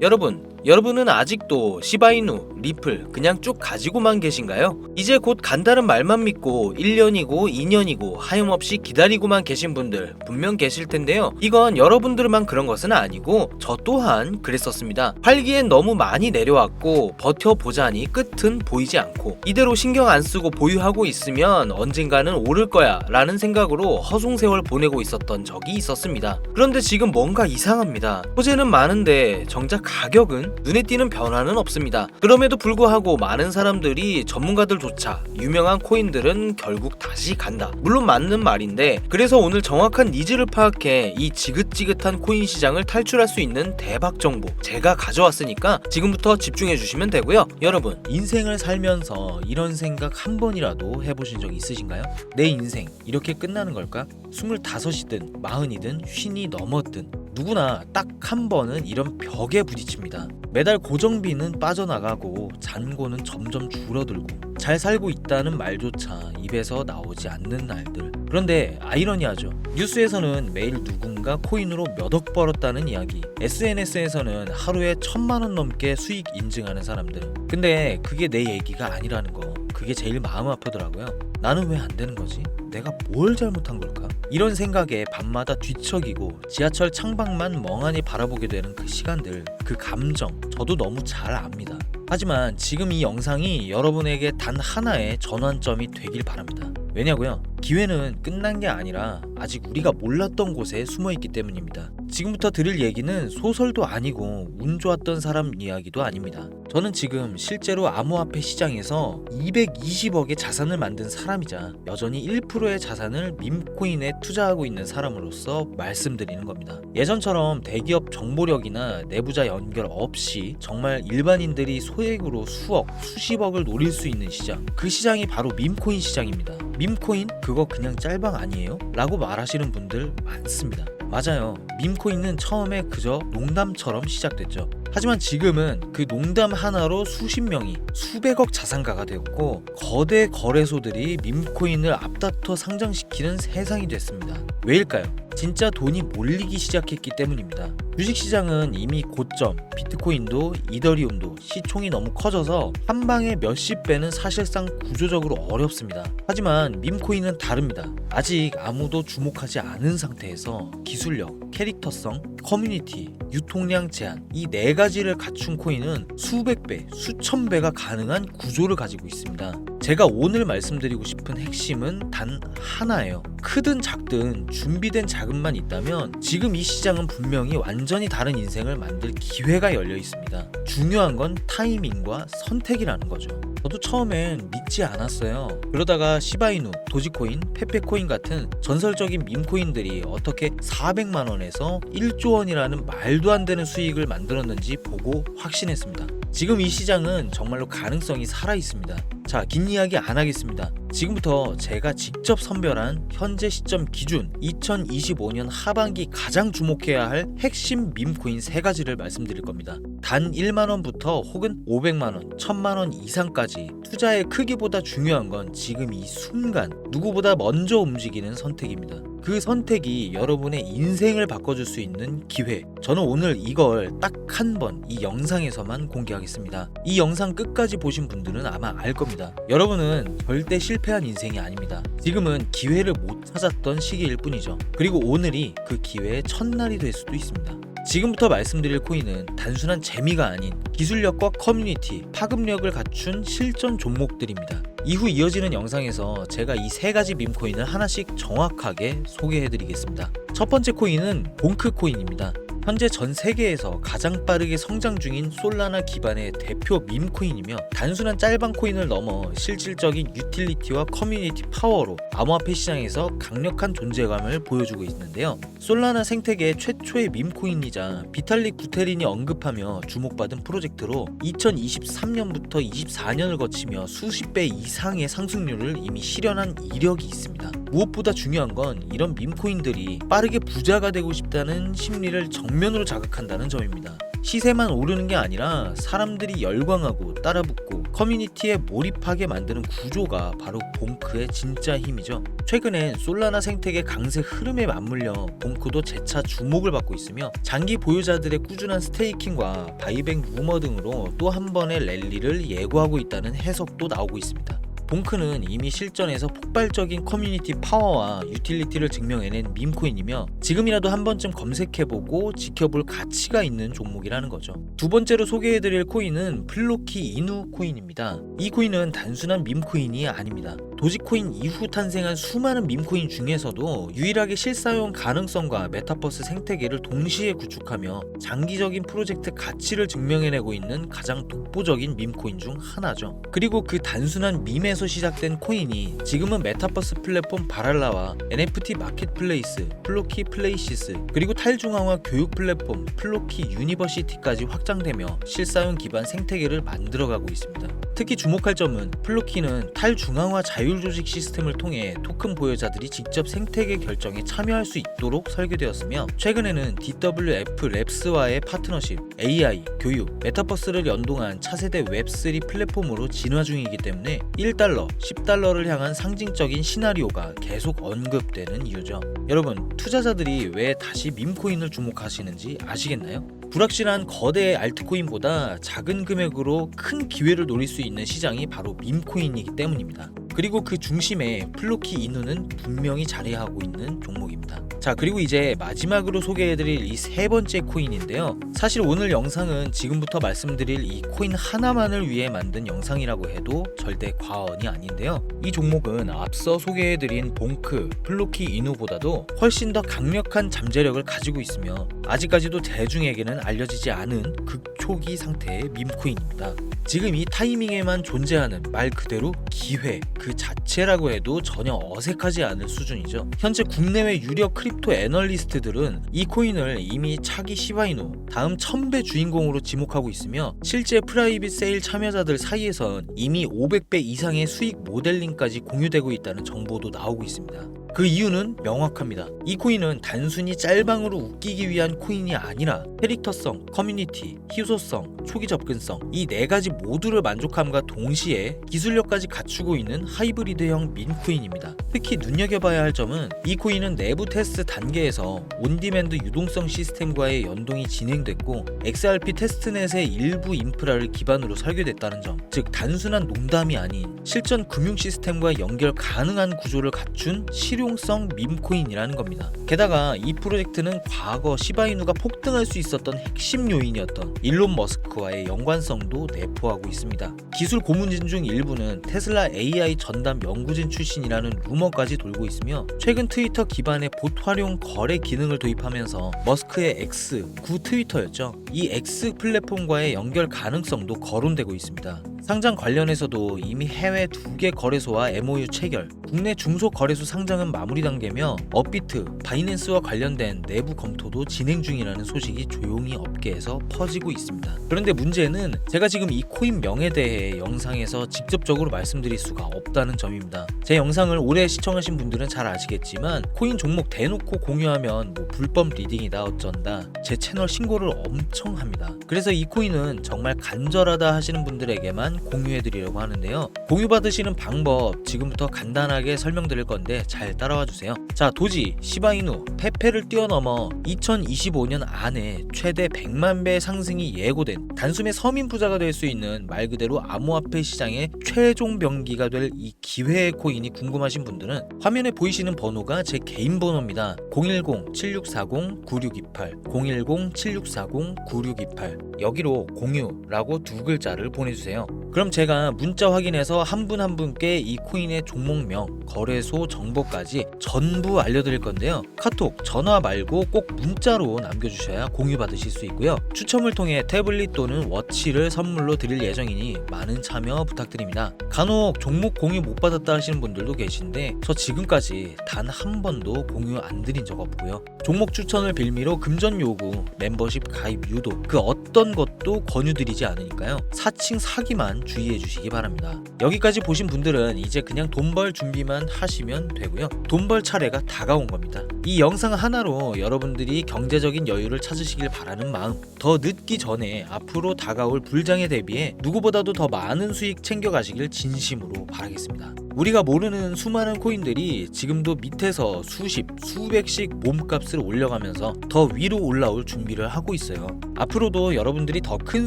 여러분, 여러분은 아직도 시바이누, 리플 그냥 쭉 가지고만 계신가요? 이제 곧 간다는 말만 믿고 1년이고 2년이고 하염없이 기다리고만 계신 분들 분명 계실 텐데요. 이건 여러분들만 그런 것은 아니고 저 또한 그랬었습니다. 활기엔 너무 많이 내려왔고 버텨보자니 끝은 보이지 않고 이대로 신경 안 쓰고 보유하고 있으면 언젠가는 오를 거야 라는 생각으로 허송세월 보내고 있었던 적이 있었습니다. 그런데 지금 뭔가 이상합니다. 소재는 많은데 정작 가격은 눈에 띄는 변화는 없습니다. 그럼에도 불구하고 많은 사람들이 전문가들조차 유명한 코인들은 결국 다시 간다. 물론 맞는 말인데 그래서 오늘 정확한 니즈를 파악해 이 지긋지긋한 코인 시장을 탈출할 수 있는 대박 정보 제가 가져왔으니까 지금부터 집중해 주시면 되고요. 여러분 인생을 살면서 이런 생각 한 번이라도 해보신 적 있으신가요? 내 인생 이렇게 끝나는 걸까? 25이든 40이든 쉰이 넘었든 누구나 딱 한 번은 이런 벽에 부딪힙니다. 매달 고정비는 빠져나가고 잔고는 점점 줄어들고 잘 살고 있다는 말조차 입에서 나오지 않는 날들. 그런데 아이러니하죠. 뉴스에서는 매일 누군가 코인으로 몇 억 벌었다는 이야기. SNS에서는 하루에 천만 원 넘게 수익 인증하는 사람들. 근데 그게 내 얘기가 아니라는 거. 그게 제일 마음 아프더라고요. 나는 왜 안 되는 거지? 내가 뭘 잘못한 걸까? 이런 생각에 밤마다 뒤척이고 지하철 창밖만 멍하니 바라보게 되는 그 시간들, 그 감정, 저도 너무 잘 압니다. 하지만 지금 이 영상이 여러분에게 단 하나의 전환점이 되길 바랍니다. 왜냐고요? 기회는 끝난 게 아니라 아직 우리가 몰랐던 곳에 숨어 있기 때문입니다. 지금부터 들을 얘기는 소설도 아니고 운 좋았던 사람 이야기도 아닙니다. 저는 지금 실제로 암호화폐 시장에서 220억의 자산을 만든 사람이자 여전히 1%의 자산을 밈코인에 투자하고 있는 사람으로서 말씀드리는 겁니다. 예전처럼 대기업 정보력이나 내부자 연결 없이 정말 일반인들이 소액으로 수억, 수십억을 노릴 수 있는 시장. 그 시장이 바로 밈코인 시장입니다. 밈코인? 그거 그냥 짤방 아니에요? 라고 말하시는 분들 많습니다. 맞아요. 밈코인은 처음에 그저 농담처럼 시작됐죠. 하지만 지금은 그 농담 하나로 수십 명이 수백억 자산가가 되었고 거대 거래소들이 밈코인을 앞다퉈 상장시키는 세상이 됐습니다. 왜일까요? 진짜 돈이 몰리기 시작했기 때문입니다. 주식시장은 이미 고점, 비트코인도 이더리움도 시총이 너무 커져서 한 방에 몇십 배는 사실상 구조적으로 어렵습니다. 하지만 밈코인은 다릅니다. 아직 아무도 주목하지 않은 상태에서 기술력, 캐릭터성, 커뮤니티, 유통량 제한 이 네 가지를 갖춘 코인은 수백 배, 수천 배가 가능한 구조를 가지고 있습니다. 제가 오늘 말씀드리고 싶은 핵심은 단 하나예요. 크든 작든 준비된 자금만 있다면 지금 이 시장은 분명히 완전히 다른 인생을 만들 기회가 열려 있습니다. 중요한 건 타이밍과 선택이라는 거죠. 저도 처음엔 믿지 않았어요. 그러다가 시바이누, 도지코인, 페페코인 같은 전설적인 밈코인들이 어떻게 400만 원에서 1조 원이라는 말도 안 되는 수익을 만들었는지 보고 확신했습니다. 지금 이 시장은 정말로 가능성이 살아 있습니다. 자, 긴 이야기 안 하겠습니다. 지금부터 제가 직접 선별한 현재 시점 기준 2025년 하반기 가장 주목해야 할 핵심 밈코인 세 가지를 말씀드릴 겁니다. 단 1만 원부터 혹은 500만 원, 1000만 원 이상까지 투자의 크기보다 중요한 건 지금 이 순간 누구보다 먼저 움직이는 선택입니다. 그 선택이 여러분의 인생을 바꿔줄 수 있는 기회. 저는 오늘 이걸 딱 한 번 이 영상에서만 공개하겠습니다. 이 영상 끝까지 보신 분들은 아마 알 겁니다. 여러분은 절대 실패한 인생이 아닙니다. 지금은 기회를 못 찾았던 시기일 뿐이죠. 그리고 오늘이 그 기회의 첫날이 될 수도 있습니다. 지금부터 말씀드릴 코인은 단순한 재미가 아닌 기술력과 커뮤니티, 파급력을 갖춘 실전 종목들입니다. 이후 이어지는 영상에서 제가 이 세 가지 밈코인을 하나씩 정확하게 소개해드리겠습니다. 첫 번째 코인은 봉크 코인입니다. 현재 전 세계에서 가장 빠르게 성장 중인 솔라나 기반의 대표 밈코인이며 단순한 짤방 코인을 넘어 실질적인 유틸리티와 커뮤니티 파워로 암호화폐 시장에서 강력한 존재감을 보여주고 있는데요. 솔라나 생태계 최초의 밈코인이자 비탈릭 부테린이 언급하며 주목받은 프로젝트로 2023년부터 24년을 거치며 수십 배 이상의 상승률을 이미 실현한 이력이 있습니다. 무엇보다 중요한 건 이런 밈코인들이 빠르게 부자가 되고 싶다는 심리를 정면으로 자극한다는 점입니다. 시세만 오르는 게 아니라 사람들이 열광하고 따라붙고 커뮤니티에 몰입하게 만드는 구조가 바로 봉크의 진짜 힘이죠. 최근엔 솔라나 생태계 강세 흐름에 맞물려 봉크도 재차 주목을 받고 있으며 장기 보유자들의 꾸준한 스테이킹과 바이백 루머 등으로 또 한 번의 랠리를 예고하고 있다는 해석도 나오고 있습니다. 봉크는 이미 실전에서 폭발적인 커뮤니티 파워와 유틸리티를 증명해낸 밈코인이며 지금이라도 한 번쯤 검색해보고 지켜볼 가치가 있는 종목이라는 거죠. 두 번째로 소개해드릴 코인은 플로키 이누 코인입니다. 이 코인은 단순한 밈코인이 아닙니다. 도지코인 이후 탄생한 수많은 밈코인 중에서도 유일하게 실사용 가능성과 메타버스 생태계를 동시에 구축하며 장기적인 프로젝트 가치를 증명해내고 있는 가장 독보적인 밈코인 중 하나죠. 그리고 그 단순한 밈 에서 시작된 코인이 지금은 메타버스 플랫폼 바랄라와 NFT 마켓플레이스, 플로키 플레이시스, 그리고 탈중앙화 교육 플랫폼 플로키 유니버시티까지 확장되며 실사용 기반 생태계를 만들어가고 있습니다. 특히 주목할 점은 플로키는 탈중앙화 자율조직 시스템을 통해 토큰 보유자들이 직접 생태계 결정에 참여할 수 있도록 설계되었으며 최근에는 DWF 랩스와의 파트너십, AI, 교육, 메타버스를 연동한 차세대 웹3 플랫폼으로 진화 중이기 때문에 1달러, 10달러를 향한 상징적인 시나리오가 계속 언급되는 이유죠. 여러분, 투자자들이 왜 다시 밈코인을 주목하시는지 아시겠나요? 불확실한 거대 알트코인보다 작은 금액으로 큰 기회를 노릴 수 있는 시장이 바로 밈코인이기 때문입니다. 그리고 그 중심에 플로키 이누는 분명히 자리하고 있는 종목입니다. 자, 그리고 이제 마지막으로 소개해드릴 이 세 번째 코인인데요. 사실 오늘 영상은 지금부터 말씀드릴 이 코인 하나만을 위해 만든 영상이라고 해도 절대 과언이 아닌데요. 이 종목은 앞서 소개해드린 봉크, 플로키 이누보다도 훨씬 더 강력한 잠재력을 가지고 있으며 아직까지도 대중에게는 알려지지 않은 극초기 상태의 밈코인입니다. 지금 이 타이밍에만 존재하는 말 그대로 기회 그 자체라고 해도 전혀 어색하지 않을 수준이죠. 현재 국내외 유력 크립토 애널리스트들은 이 코인을 이미 차기 시바이노 다음 1000배 주인공으로 지목하고 있으며 실제 프라이빗 세일 참여자들 사이에선 이미 500배 이상의 수익 모델링까지 공유되고 있다는 정보도 나오고 있습니다. 그 이유는 명확합니다. 이 코인은 단순히 짤방으로 웃기기 위한 코인이 아니라 캐릭터성, 커뮤니티, 희소성, 초기 접근성 이 네 가지 모두를 만족함과 동시에 기술력까지 갖추고 있는 하이브리드형 민코인입니다. 특히 눈여겨봐야 할 점은 이 코인은 내부 테스트 단계에서 온디맨드 유동성 시스템과의 연동이 진행됐고 XRP 테스트넷의 일부 인프라를 기반으로 설계됐다는 점, 즉 단순한 농담이 아닌 실전 금융 시스템과 연결 가능한 구조를 갖춘 실 용성 밈코인이라는 겁니다. 게다가 이 프로젝트는 과거 시바이누가 폭등할 수 있었던 핵심 요인이었던 일론 머스크와의 연관성도 내포하고 있습니다. 기술 고문진 중 일부는 테슬라 AI 전담 연구진 출신이라는 루머까지 돌고 있으며 최근 트위터 기반의 봇 활용 거래 기능을 도입하면서 머스크의 X, 구 트위터였죠. 이 X 플랫폼과의 연결 가능성도 거론되고 있습니다. 상장 관련해서도 이미 해외 두 개 거래소와 MOU 체결, 국내 중소 거래소 상장은 마무리 단계며 업비트, 바이낸스와 관련된 내부 검토도 진행 중이라는 소식이 조용히 업계에서 퍼지고 있습니다. 그런데 문제는 제가 지금 이 코인 명에 대해 영상에서 직접적으로 말씀드릴 수가 없다는 점입니다. 제 영상을 오래 시청하신 분들은 잘 아시겠지만 코인 종목 대놓고 공유하면 뭐 불법 리딩이다 어쩐다 제 채널 신고를 엄청 합니다. 그래서 이 코인은 정말 간절하다 하시는 분들에게 만 공유해 드리려고 하는데요. 공유 받으시는 방법 지금부터 간단하게 설명드릴 건데 잘 따라와 주세요. 자, 도지, 시바이누, 페페를 뛰어넘어 2025년 안에 최대 100만 배 상승이 예고된 단숨에 서민 부자가 될 수 있는 말 그대로 암호화폐 시장의 최종 병기가 될 이 기회의 코인이 궁금하신 분들은 화면에 보이시는 번호가 제 개인 번호입니다. 010-7640-9628, 010-7640-9628 여기로 공유라고 두 글자를 보내주세요. 그럼 제가 문자 확인해서 한 분 한 분께 이 코인의 종목명, 거래소 정보까지 전부 알려드릴 건데요. 카톡, 전화 말고 꼭 문자로 남겨주셔야 공유 받으실 수 있고요. 추첨을 통해 태블릿 또는 워치를 선물로 드릴 예정이니 많은 참여 부탁드립니다. 간혹 종목 공유 못 받았다 하시는 분들도 계신데 저 지금까지 단 한 번도 공유 안 드린 적 없고요. 종목 추천을 빌미로 금전 요구, 멤버십 가입 유도 그 어떤 어떤 것도 권유드리지 않으니까요. 사칭 사기만 주의해 주시기 바랍니다. 여기까지 보신 분들은 이제 그냥 돈 벌 준비만 하시면 되고요. 돈 벌 차례가 다가온 겁니다. 이 영상 하나로 여러분들이 경제적인 여유를 찾으시길 바라는 마음, 더 늦기 전에 앞으로 다가올 불장에 대비해 누구보다도 더 많은 수익 챙겨가시길 진심으로 바라겠습니다. 우리가 모르는 수많은 코인들이 지금도 밑에서 수십, 수백씩 몸값을 올려가면서 더 위로 올라올 준비를 하고 있어요. 앞으로도 여러분들이 더 큰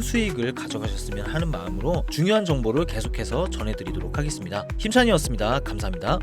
수익을 가져가셨으면 하는 마음으로 중요한 정보를 계속해서 전해드리도록 하겠습니다. 힘찬이었습니다. 감사합니다.